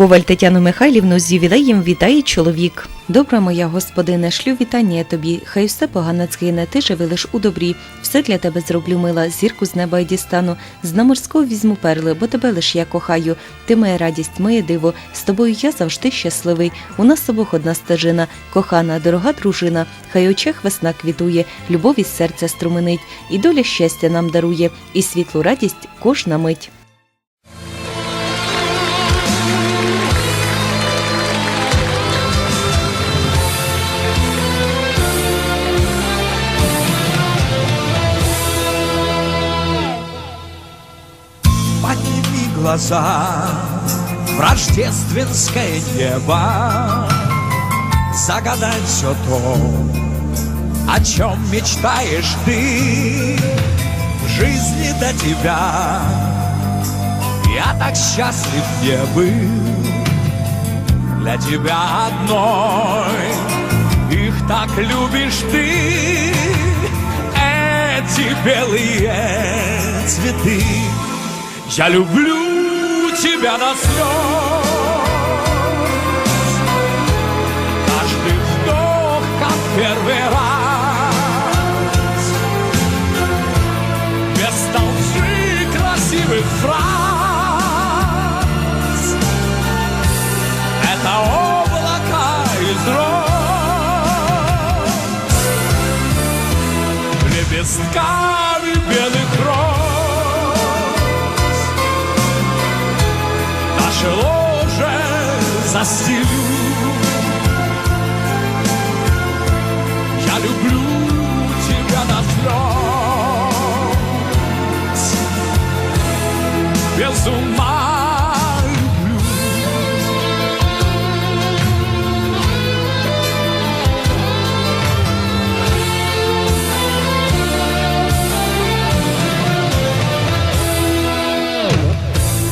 Коваль Тетяну Михайлівну з ювілеєм вітає чоловік. Добра моя господине, шлю вітання тобі. Хай все погано цкине, ти живи лиш у добрі. Все для тебе зроблю мила, зірку з неба й дістану. З на морського візьму перли, бо тебе лиш я кохаю. Ти моя радість, моє диво. З тобою я завжди щасливий. У нас обох одна стежина, кохана, дорога дружина. Хай очах весна квітує, любов із серця струменить, і доля щастя нам дарує, і світлу радість кожна мить. Глаза в рождественское небо. Загадай все то, о чем мечтаешь ты. В жизни до тебя Я так счастлив не был. Для тебя одной Их так любишь ты. Эти белые цветы. Я люблю 表达 the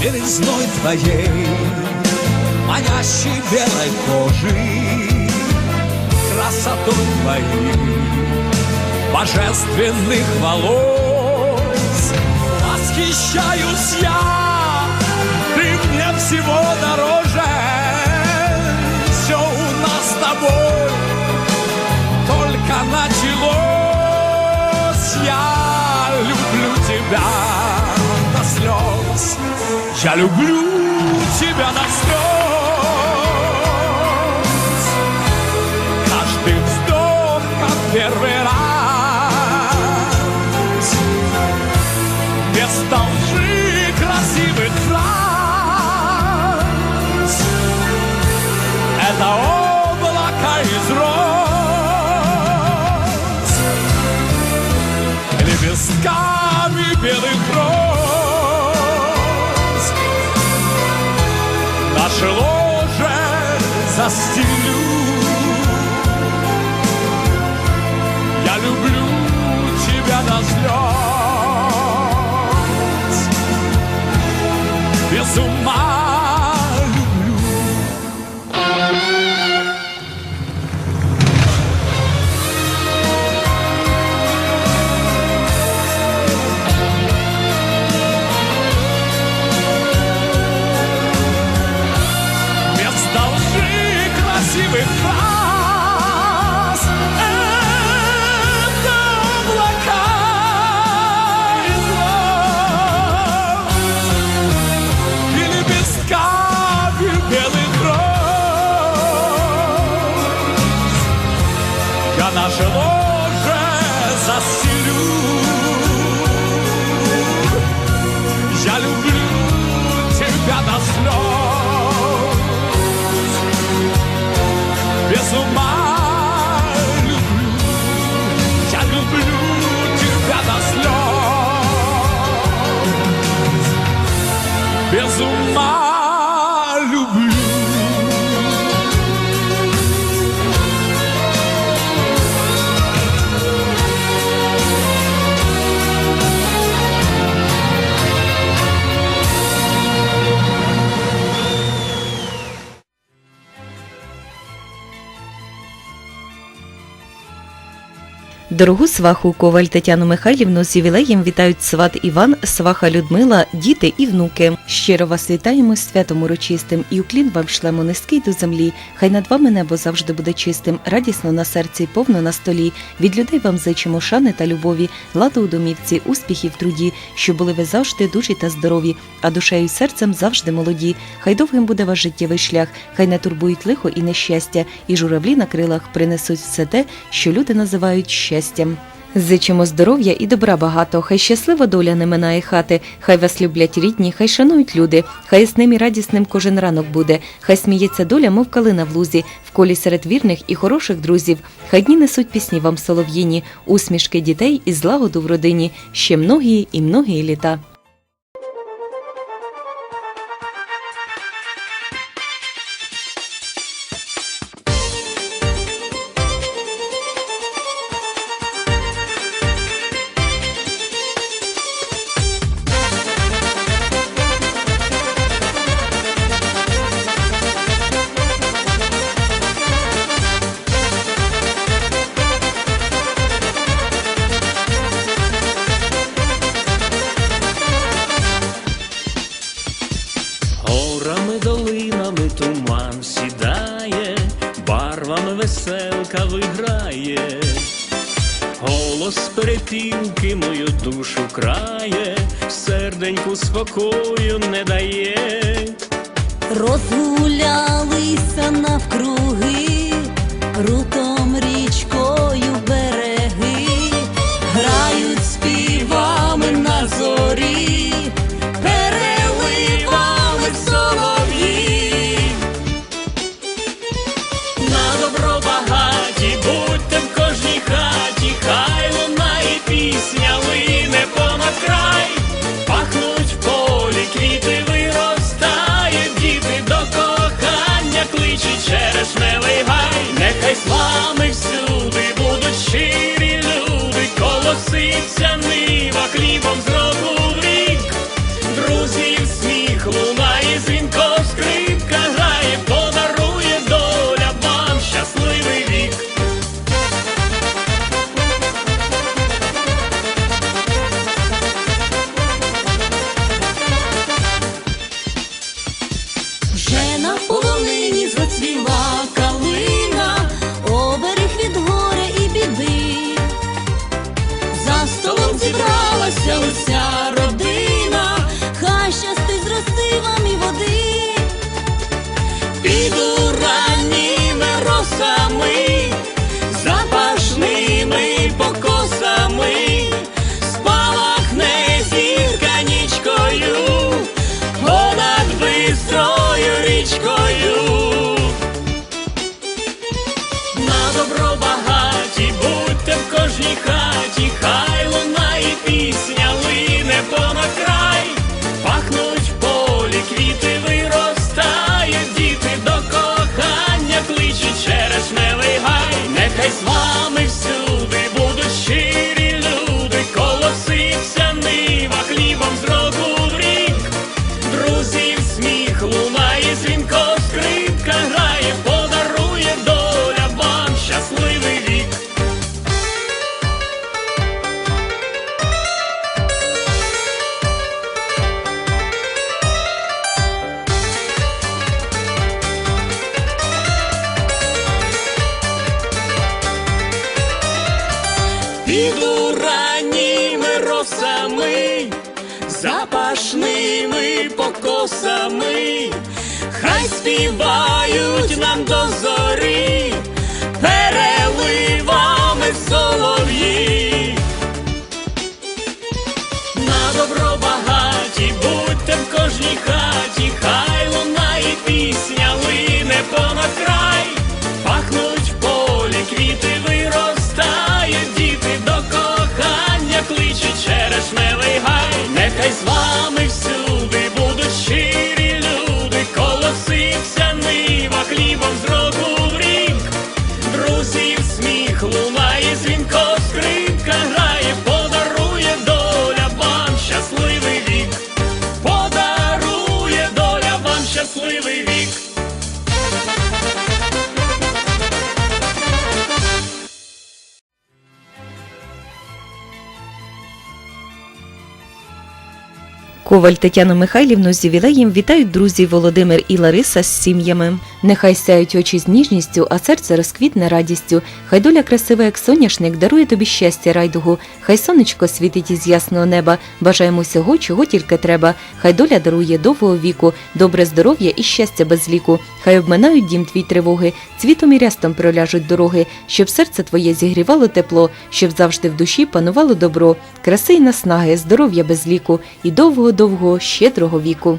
Белизной твоей, манящей белой кожи, красотой твоей, божественных волос. Восхищаюсь я, мне всего дороже, все у нас с тобой только началось. Я люблю тебя до слез. Я люблю тебя до слез. Каждый вздох, как первый Billy Дорогу сваху Коваль Тетяну Михайлівну з ювілеєм вітають сват Іван, сваха Людмила, діти і внуки. Щиро вас вітаємо з святом урочистим і уклін вам шлемо низький до землі. Хай над вами небо завжди буде чистим, радісно на серці, повно на столі. Від людей вам зичимо шани та любові, ладу у домівці, успіхів труді, щоб були ви завжди дужі та здорові, а душею і серцем завжди молоді. Хай довгим буде ваш життєвий шлях, хай не турбують лихо і нещастя, і журавлі на крилах принесуть все те, що люди називають щастям. Зичимо здоров'я і добра багато, хай щаслива доля не минає хати, хай вас люблять рідні, хай шанують люди, хай ясним і радісним кожен ранок буде, хай сміється доля, мов калина в лузі, в колі серед вірних і хороших друзів. Хай дні несуть пісні вам солов'їні, усмішки дітей і злагоду в родині, ще многії і многії літа. Серденьку спокою не дає. Розгулялися навкруги, рутом річкою береги, грають співами на зорі, Mommy. Співають нам до зорі, переливами солов'ї. На добро багаті, будьте в кожній хаті, хай лунає пісня, лине понад край, пахнуть в полі, квіти виростають, діти до кохання кличуть черешневий гай, нехай з вами всюди Коваль Тетяну Михайлівну з ювілеєм вітають друзі Володимир і Лариса з сім'ями. Нехай сяють очі з ніжністю, а серце розквітне радістю. Хай доля красива, як соняшник, дарує тобі щастя райдугу. Хай сонечко світить із ясного неба. Бажаємо всього, чого тільки треба. Хай доля дарує довгого віку, добре здоров'я і щастя без ліку. Хай обминають дім твій тривоги, цвітом і рястом проляжуть дороги, щоб серце твоє зігрівало тепло, щоб завжди в душі панувало добро, краси й наснаги, здоров'я без ліку і довго-довго щедрого віку.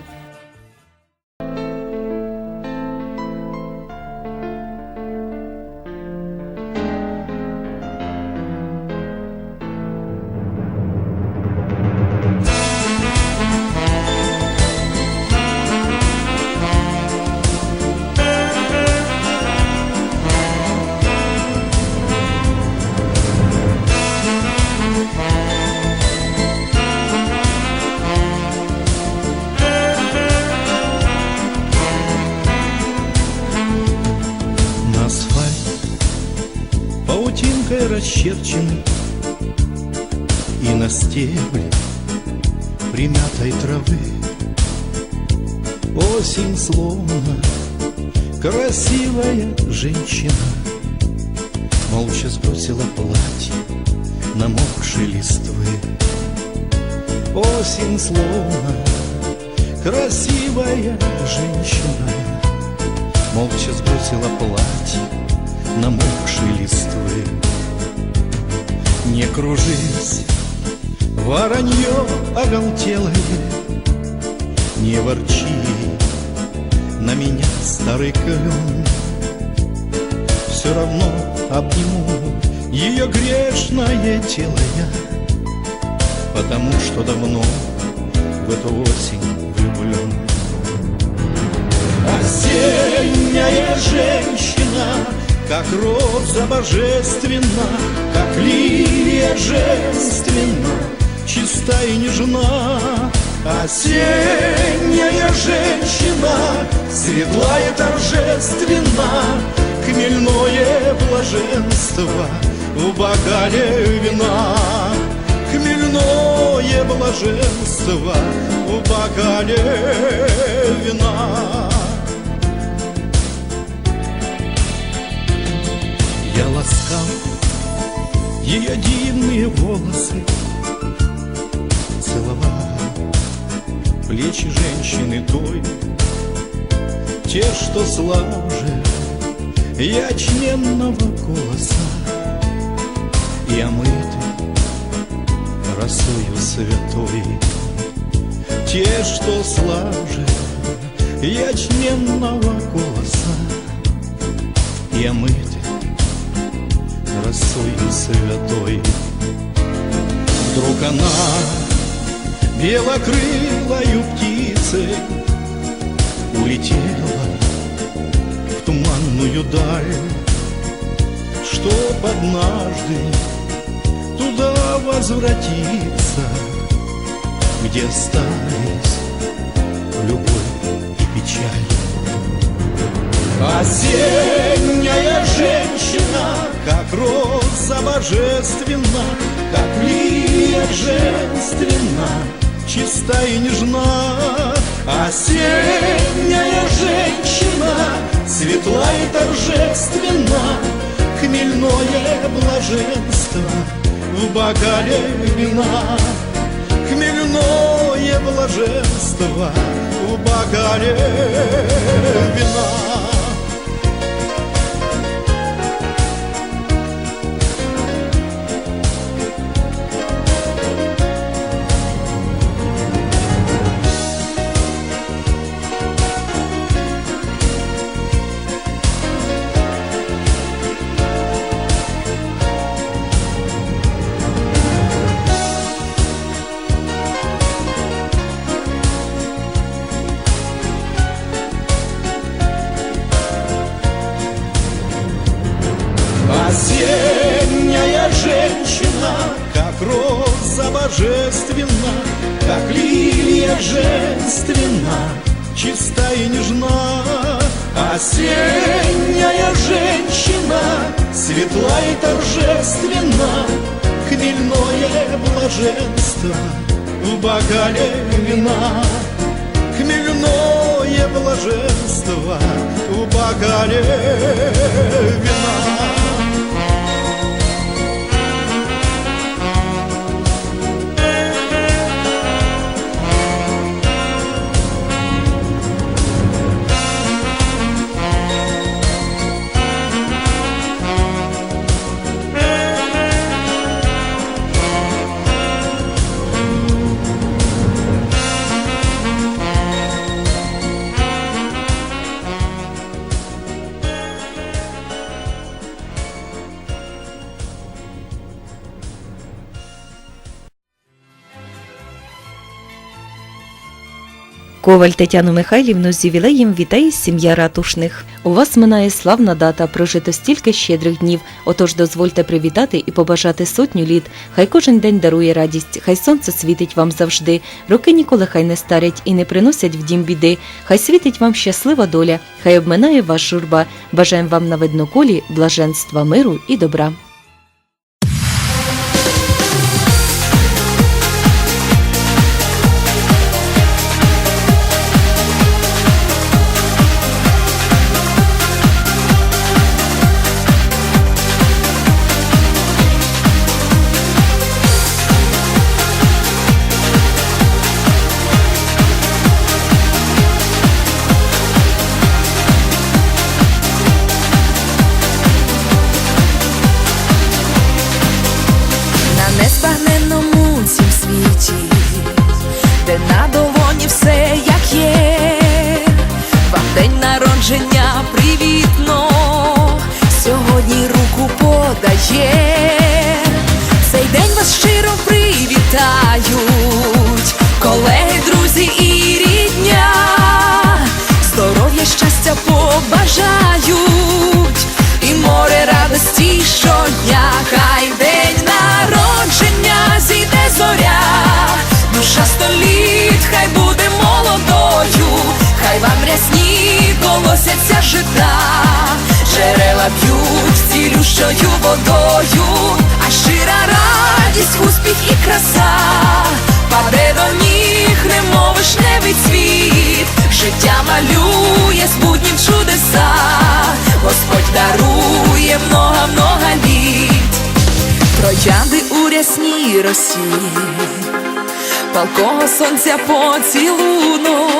Расчерчены И на стебле примятой травы. Осень словно красивая женщина Молча сбросила платье намокшей листвы. Осень словно красивая женщина Молча сбросила платье намокшей листвы. Не кружись, воронье оголтелое Не ворчи на меня, старый клен Все равно обниму ее грешное тело я Потому что давно в эту осень влюблен Осенняя женщина, как роза божественна, как лилия женственна, чиста и нежна. Осенняя женщина, светла и торжественна, хмельное блаженство в бокале вина. Хмельное блаженство в бокале вина. Я ласкал ее дивные волосы, целовал плечи женщины той, те, что слаже ячменного колоса и омыты росою святой. Те, что слаже ячменного колоса и омыты росою святой. Вдруг она белокрылою птицей улетела в туманную даль, чтоб однажды туда возвратиться, где остались любовь и печаль. Женщина, как роза божественна, как лилия женственна, чиста и нежна. Осенняя женщина, светла и торжественна, хмельное блаженство в бокале вина. Хмельное блаженство в бокале вина. Светла и торжественна, хмельное блаженство в бокале вина. Хмельное блаженство в бокале вина Коваль Тетяну Михайлівну з ювілеєм вітає сім'я ратушних. У вас минає славна дата, прожито стільки щедрих днів. Отож дозвольте привітати і побажати сотню літ. Хай кожен день дарує радість, хай сонце світить вам завжди. Роки ніколи хай не старять і не приносять в дім біди. Хай світить вам щаслива доля, хай обминає вас журба. Бажаємо вам на видноколі блаженства, миру і добра. День народження привітно, сьогодні руку подає, цей день вас щиро привітають, колеги, друзі і рідня, здоров'я, щастя побажають, і море радості щодня, хай день народження зійде зоря, душа століт, хай буде молодою, хай вам рясні колосяться жита, джерела б'ють цілющою водою, а щира радість, успіх і краса, паде до ніг, немов цвіт, життя малює з буднім чудеса, Господь дарує много-много літ, троянди у рясній росі, палкого сонця поцілунок,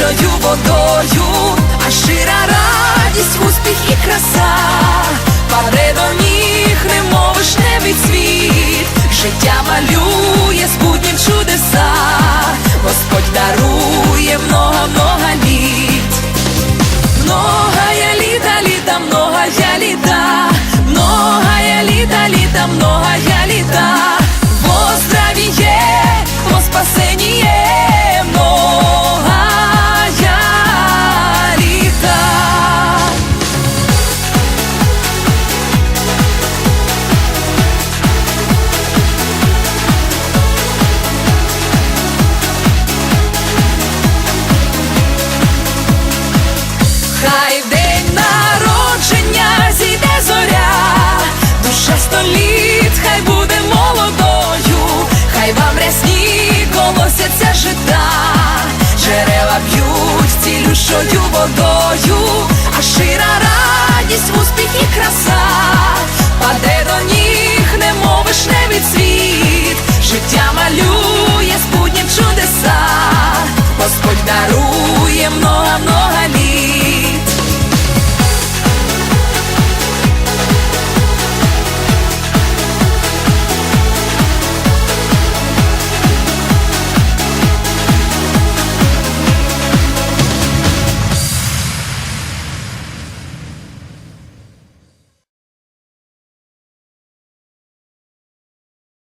цілющою водою, а щира радість, успіх і краса, паде до ніг, немов вишневий цвіт, життя малює з буднім чудеса, Господь дарує много-много літ. Многая літа, літа, многая літа, многая літа, літа, многая літа, во здравіє, во спасеніє, многая течою водою, а шира радість, успіх і краса, паде до ніг, не від світ, життя малює, спутнім чудеса, Господь дарує много-много